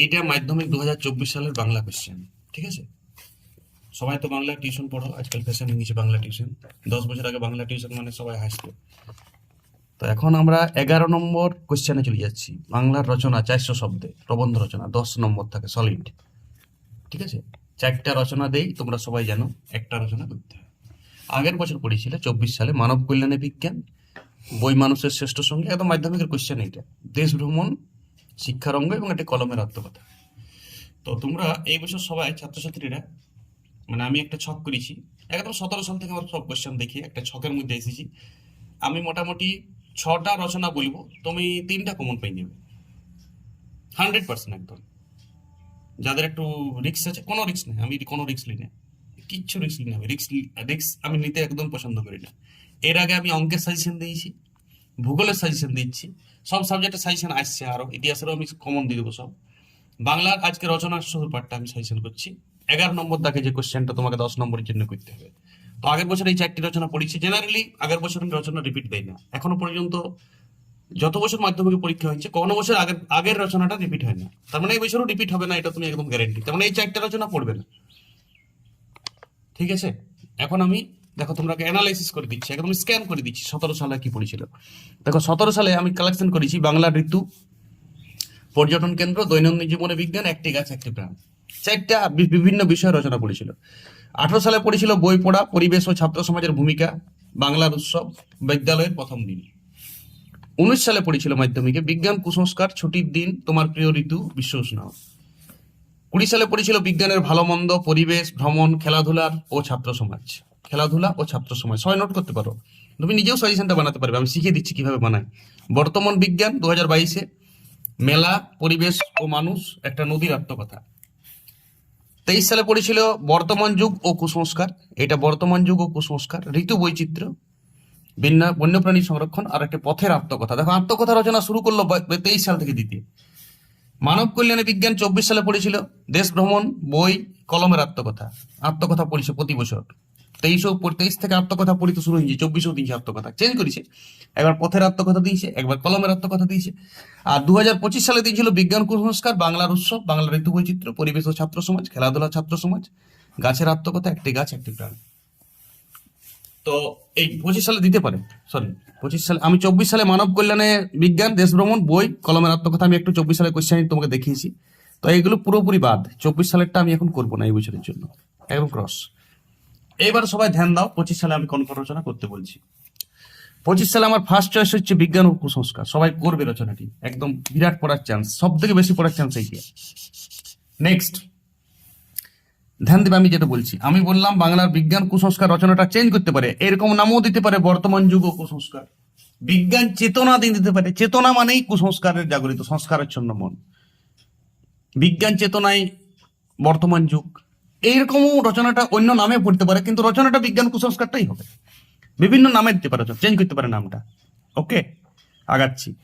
এইটা মাধ্যমিক দু হাজার চব্বিশ সালের বাংলা কোয়েশ্চেন ঠিক আছে? সবাই তো বাংলা টিউশন পড়ো, আজকাল ফ্যাশন গেছে বাংলা টিউশন দশ বছর আগে বাংলা টিউশন মানে সবাই হাসতো তো এখন আমরা এগারো নম্বর কোশ্চেনে চলে যাচ্ছি। বাংলার রচনা চারশো শব্দে, প্রবন্ধ রচনা, দশ নম্বর থাকে সলিড ঠিক আছে? চারটা রচনা দেই, তোমরা সবাই জানো, একটা রচনা করতে হয়। আগের বছর পড়েছিলে চব্বিশ সালে মানব কল্যাণে বিজ্ঞান, বই মানুষের শ্রেষ্ঠ সঙ্গে, একদম মাধ্যমিকের কোশ্চেন এইটা। দেশ ভ্রমণ শিক্ষার অঙ্গ এবং একটি কলমের আত্মকথা। তো তোমরা এই বছর সবাই ছাত্রছাত্রীরা মানে আমি একটা ছক করেছি একদম সতেরো সাল থেকে আমার সব কোশ্চেন দেখি একটা ছকের মধ্যে এসেছি। আমি মোটামুটি ছটা রচনা বলব, তুমি তিনটা কমন পেয়ে নেবে। হান্ড্রেড পার্সেন্ট একদম। যাদের একটু রিক্স আছে, কোনো রিক্স নেই, আমি কোনো রিক্স নিই না। কিচ্ছু রিক্স নিই না আমি রিক্স রিক্স আমি নিতে একদম পছন্দ করি না। এর আগে আমি অঙ্কের সাজেশন দিয়েছি। ভূগোলের সাজেশন দিচ্ছি। সব সাবজেক্টের সাজেশন আসছে আরও ইতিহাসেরও আমি কমন দিয়ে দেবো সব। বাংলার আজকে রচনার শুরুর পার্টটা আমি সাজেশন করছি। এগারো নম্বর দাগে যে কোশ্চেনটা তোমাকে দশ নম্বরের জন্য করতে হবে। তো আগের বছর এই চারটি রচনা পড়েছি। জেনারেলি আগের বছর আমি রচনা রিপিট দেয় না। এখনও পর্যন্ত যত বছর মাধ্যমিক পরীক্ষা হয়েছে, কোনো বছর আগের আগের রচনাটা রিপিট হয় না। তার মানে এই বছরও রিপিট হবে না, এটা তুমি একদম গ্যারেন্টি তার মানে এই চারটা রচনা পড়বে না। ঠিক আছে? এখন আমি দেখো, তোমরাকে অ্যানালাইসিস করে দিচ্ছি, একদম স্ক্যান করে দিচ্ছি, সতেরো সালে কি পড়েছিল। দেখো, সতেরো সালে আমি কালেকশন করেছি, বাংলা ঋতু, পর্যটন কেন্দ্র, দৈনন্দিন জীবনে বিজ্ঞান, একটি গাছ, একটি প্রাণ। চারটা বিভিন্ন বিষয় রচনা পড়েছিল আঠারো সালে পড়েছিল বই পড়া, পরিবেশ ও ছাত্র সমাজের ভূমিকা, বাংলার উৎসব, বিদ্যালয়ের প্রথম দিন। উনিশ সালে পড়েছিল মাধ্যমিকে, বিজ্ঞান কুসংস্কার, ছুটির দিন, তোমার প্রিয় ঋতু, বিশ্ব উষ্ণায়ন কুড়ি সালে পড়েছিল বিজ্ঞানের ভালো মন্দ, পরিবেশ, ভ্রমণ, খেলাধুলার ও ছাত্র সমাজ। খেলাধুলা ও ছাত্র সময়। সবাই নোট করতে পারো। তুমি নিজেও সাজেশনটা বানাতে পারবে। আমি শিখিয়ে দিচ্ছি কীভাবে বানাই বর্তমান বিজ্ঞান দু হাজার বাইশে মেলা, পরিবেশ ও মানুষ একটা নদীর আত্মকথা। তেইশ সালে পড়েছিল বর্তমান যুগ ও কুসংস্কার। এটা বর্তমান যুগ ও কুসংস্কার, ঋতু বৈচিত্র্য, বিন্যা, বন্যপ্রাণী সংরক্ষণ আর একটা পথের আত্মকথা। দেখো, আত্মকথা রচনা শুরু করল তেইশ সাল থেকে দ্বিতীয়। মানব কল্যাণে বিজ্ঞান চব্বিশ সালে পড়েছিল দেশ ভ্রমণ, বই, কলমের আত্মকথা। আত্মকথা পড়েছে প্রতি বছর। তেইশও তেইশ থেকে আত্মকথা পড়িতে শুরু হয়েছে, চব্বিশেও দিয়েছে আত্মকথা চেঞ্জ করেছে। একবার পথের আত্মকথা দিয়েছে, একবার কলমের আত্মকথা দিয়েছে। আর দু হাজার পঁচিশ সালে দিয়েছিল বিজ্ঞান কুসংস্কার, বাংলার উৎসব, বাংলার ঋতু বৈচিত্র্য, পরিবেশ ও ছাত্র সমাজ, খেলাধুলা ছাত্র সমাজ, গাছের আত্মকথা, একটি গাছ, একটি প্রাণ। তো এই পঁচিশ সালে দিতে পারে সরি পঁচিশ সালে, আমি চব্বিশ সালে মানব কল্যাণে বিজ্ঞান, দেশ ভ্রমণ, বই, কলমের আত্মকথা আমি একটু চব্বিশ সালে কোশ্চেন তোমাকে দেখিয়েছি। তো এইগুলো পুরোপুরি বাদ, চব্বিশ সালেরটা আমি এখন করব না এই বছরের জন্য। একদম ক্রস এবার সবাই ধ্যান দাও, পঁচিশ সালে আমি কোন রচনা করতে বলছি। পঁচিশ সালে আমার ফার্স্ট চয়েস হচ্ছে বিজ্ঞান ও কুসংস্কার। সবাই করবে রচনাটি। একদম বিরাট পড়ার চান্স সব থেকে বেশি পড়ার চান্স এই নেক্সট ধ্যান দেবে, আমি যেটা বলছি। আমি বললাম বাংলার বিজ্ঞান কুসংস্কার রচনাটা চেঞ্জ করতে পারে, এরকম নামও দিতে পারে বর্তমান যুগ ও কুসংস্কার। বিজ্ঞান চেতনা দিন দিতে পারে। চেতনা মানেই কুসংস্কারের জাগরিত সংস্কারের মন। বিজ্ঞান চেতনায় বর্তমান যুগ। এইরকমও রচনাটা অন্য নামে পড়তে পারে, কিন্তু রচনাটা বিজ্ঞান কুসংস্কারটাই হবে। বিভিন্ন নামে দিতে পারে চেঞ্জ করতে পারে নামটা। ওকে আগাচ্ছি।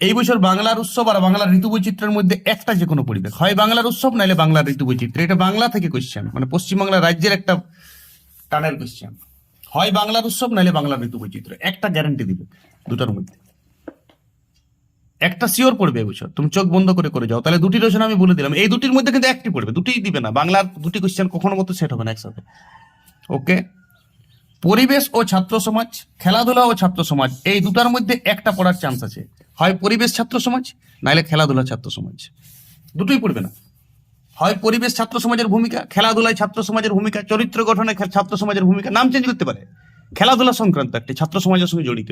এই বছর বাংলার উৎসব আর বাংলার ঋতু বৈচিত্র্যের মধ্যে একটা যে কোনো পরিবেশ। হয় বাংলার উৎসব নাহলে বাংলার ঋতু বৈচিত্র্য এটা বাংলা থেকে কোশ্চেন মানে পশ্চিমবাংলা রাজ্যের একটা টানের কোশ্চেন হয় বাংলার উৎসব নাহলে বাংলার ঋতু বৈচিত্র্য একটা গ্যারান্টি দিবে দুটার মধ্যে। একটা শিওর পড়বে এবছর তুমি চোখ বন্ধ করে করে যাও। তাহলে দুটি রচনা আমি বলে দিলাম। এই দুটির মধ্যে কিন্তু একটি পড়বে, দুটিই দিবে না। বাংলার দুটি কোশ্চেন কখনো মতো সেট হবে না একসাথে। ওকে পরিবেশ ও ছাত্র সমাজ, খেলাধুলা ও ছাত্র সমাজ, এই দুটার মধ্যে একটা পড়ার চান্স আছে। হয় পরিবেশ ছাত্র সমাজ, নাহলে খেলাধুলা ছাত্র সমাজ। দুটোই পড়বে না। হয় পরিবেশ ছাত্র সমাজের ভূমিকা, খেলাধুলায় ছাত্র সমাজের ভূমিকা, চরিত্র গঠনে ছাত্র সমাজের ভূমিকা, নাম চেঞ্জ করতে পারে। খেলাধুলা সংক্রান্ত একটি, ছাত্র সমাজের সঙ্গে জড়িত।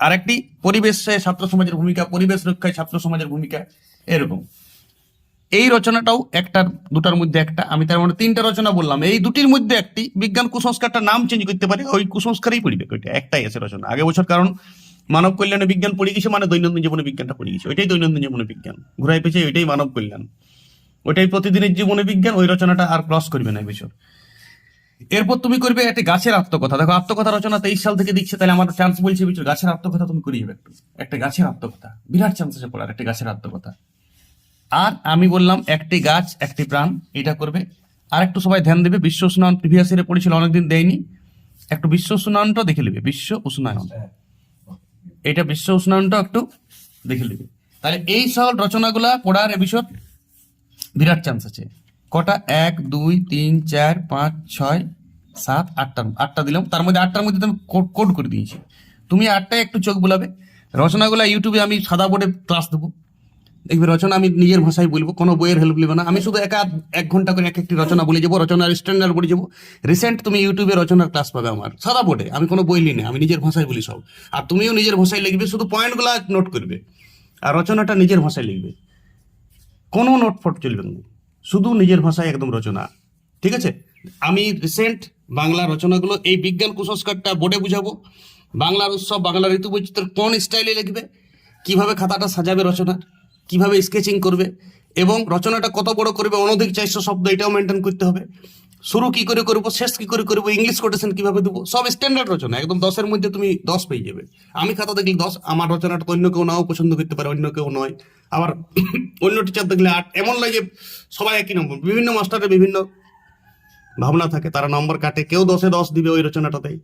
আর একটি পরিবেশে ছাত্র সমাজের ভূমিকা, পরিবেশ রক্ষায় ছাত্র সমাজের ভূমিকা এরকম। এই রচনাটাও একটার, দুটার মধ্যে একটা। আমি তার মানে তিনটা রচনা বললাম। এই দুটির মধ্যে একটি, বিজ্ঞান কুসংস্কারটা নাম চেঞ্জ করতে পারে, ওই কুসংস্কারই পড়িবে ওইটা একটাই আছে রচনা। আগে বছর কারণ মানব কল্যাণে বিজ্ঞান পড়ে গেছে মানে দৈনন্দিন জীবনে বিজ্ঞানটা পড়ে গেছে। ওইটাই দৈনন্দিন জীবনে বিজ্ঞান। ঘুরাই পেছে, ওইটাই মানব কল্যাণ। ওইটাই প্রতিদিনের জীবনে বিজ্ঞান, ওই রচনাটা আর ক্রস করবে না এই বছর। এরপর তুমি করবে একটা গাছের আত্মকথা। দেখো আত্মকথা রচনা তেইশ সাল থেকে দিচ্ছে তাহলে আমার চান্স বলছে বিচুর গাছের আত্মকথা তুমি করিয়ে একটু একটা গাছের আত্মকথা। বিরাট চান্স আছে পড়ার একটা গাছের আত্মকথা। আর আমি বললাম একটি গাছ একটি প্রাণ এটা করবে। আর একটু সবাই ধ্যান দেবে বিশ্ব উষ্ণায়ন প্রিভিয়াস ইয়ারে পড়েছিল অনেকদিন দেয়নি। একটু বিশ্ব উষ্ণায়নটা দেখে নেবে বিশ্ব উষ্ণায়ন। এটা বিশ্ব উষ্ণায়নটা একটু দেখে নেবে। তাহলে এই সকল রচনাগুলা পড়ার এ বিষয় বিরাট চান্স আছে। কটা? এক, দুই, তিন, চার, পাঁচ, ছয়, সাত, আটটা। আটটা দিলাম। তার মধ্যে আটটার মধ্যে আমি কোড করে দিয়েছি। তুমি আটটায় একটু চোখ বোলাবে। রচনাগুলা ইউটিউবে আমি সাদা বোর্ডে ক্লাস দেবো। দেখবে রচনা আমি নিজের ভাষায় বলব। কোনো বইয়ের হেল্প নেবে না। আমি শুধু এক এক ঘণ্টা করে এক একটি রচনা বলে যাব। রচনার স্ট্যান্ডার্ড বলে যাব। রিসেন্ট তুমি ইউটিউবে রচনার ক্লাস পাবে আমার। সাদা বোর্ডে। আমি কোনো বই নিই না আমি নিজের ভাষায় বলি সব। আর তুমিও নিজের ভাষায় লিখবে। শুধু পয়েন্টগুলো নোট করবে। আর রচনাটা নিজের ভাষায় লিখবে। কোনো নোট ফট চলবে না। শুধু নিজের ভাষায় একদম রচনা। ঠিক আছে? আমি রিসেন্ট বাংলা রচনাগুলো, এই বিজ্ঞান কুসংস্কারটা বোর্ডে বুঝাবো। বাংলার উৎসব, বাংলা ঋতু বৈচিত্র্য কোন স্টাইলে লিখবে? কীভাবে খাতাটা সাজাবে রচনা? কীভাবে স্কেচিং করবে? এবং রচনাটা কত বড় করবে? অনধিক চারশো শব্দ এটাও মেনটেন করতে হবে। শুরু কি করে করব, শেষ কি করে করব ইংলিশ কোটেশন কীভাবে দেবো, সব স্ট্যান্ডার্ড রচনা, একদম দশের মধ্যে তুমি দশ পেয়ে যাবে। আমি খাতা দেখলে দশ, আমার রচনাটা অন্য কেউ নাও পছন্দ করতে পারে, অন্য কেউ নয়। আবার অন্য টিচার দেখলে আট, এমন লাগে সবাই একই নম্বর বিভিন্ন মাস্টারের বিভিন্ন ভাবনা থাকে, তারা নম্বর কাটে, কেউ দশে দশ দিবে ওই রচনাটাতেই।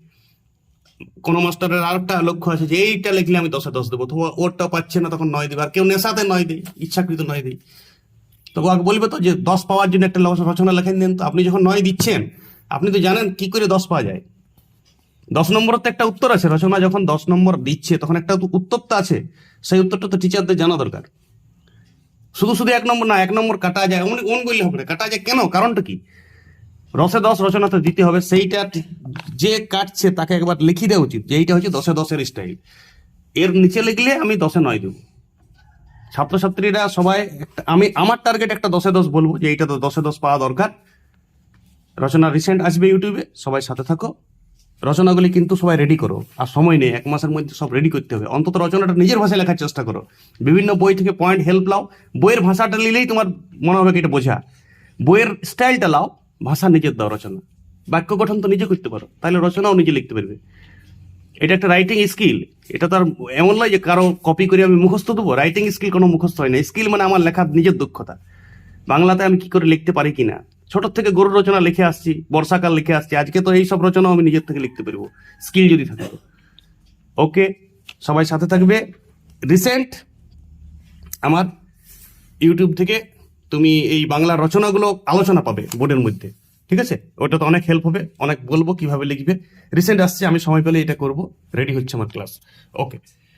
কোনো মাস্টারের আরেকটা লক্ষ্য আছে যে, এইটা লিখলে আমি দশে দশ দেবো তো ওরটা পাচ্ছে না তখন নয় দিবে, আর কেউ নেশাতে নয় দেয় ইচ্ছাকৃত নয় দেয় তো ও আগে বলবে তো যে দশ পাওয়ার জন্য একটা রচনা লেখেন দেন তো। আপনি যখন নয় দিচ্ছেন, আপনি তো জানেন কি করে দশ পাওয়া যায়। দশ নম্বরের তো একটা উত্তর আছে, রচনা যখন দশ নম্বর দিচ্ছে, তখন একটা উত্তর তো আছে। সেই উত্তরটা তো টিচারদের জানা দরকার। শুধু শুধু এক নম্বর না, এক নম্বর কাটা যায়। অমনি ওন বললে হবে কাটা যায় কেন? কারণটা কি? রসে দশ রচনা তো দিতে হবে, সেইটা যে কাটছে তাকে একবার লিখে দেওয়া উচিত যে এইটা হচ্ছে দশে দশের স্টাইল এর নিচে লিখলে আমি দশে নয় দেবো। ছাত্রছাত্রীরা সবাই আমি, আমার টার্গেট একটা দশে দশ বলব যে এইটা তো দশে দশ পাওয়া দরকার। রচনা রিসেন্ট আসবে ইউটিউবে, সবাই সাথে থাকো। রচনাগুলি কিন্তু সবাই রেডি করো। আর সময় নেই, এক মাসের মধ্যে সব রেডি করতে হবে। অন্তত রচনাটা নিজের ভাষায় লেখার চেষ্টা করো। বিভিন্ন বই থেকে পয়েন্ট হেল্প লাও বইয়ের ভাষাটা নিলেই তোমার মনে হবে এটা বোঝা। বইয়ের স্টাইলটা লাও ভাষা নিজের দাও রচনা। বাক্য গঠন তো নিজে করতে পারো। তাহলে রচনাও নিজে লিখতে পারবে। এটা একটা রাইটিং স্কিল এটা তো আর এমন নয় যে কারও কপি করে আমি মুখস্থ দেবো। রাইটিং স্কিল কোনো মুখস্থ হয় না। স্কিল মানে আমার লেখার নিজের দক্ষতা। বাংলাতে আমি কি করে লিখতে পারি কিনা? ছোট থেকে গরুর রচনা লিখে আসছি, বর্ষাকাল লিখে আসছি। আজকে তো এই সব রচনাও আমি নিজের থেকে লিখতে পারব। স্কিল যদি থাকে ওকে সবাই সাথে থাকবে। রিসেন্ট আমার ইউটিউব থেকে তুমি এই বাংলা রচনাগুলো আলোচনা পাবে বোর্ডের মধ্যে। ঠিক আছে? ওটা তো অনেক হেল্প হবে, অনেক বলব কীভাবে লিখবে। রিসেন্ট আসছে, আমি সময় পেলে এটা করব। রেডি হচ্ছে আমার ক্লাস ওকে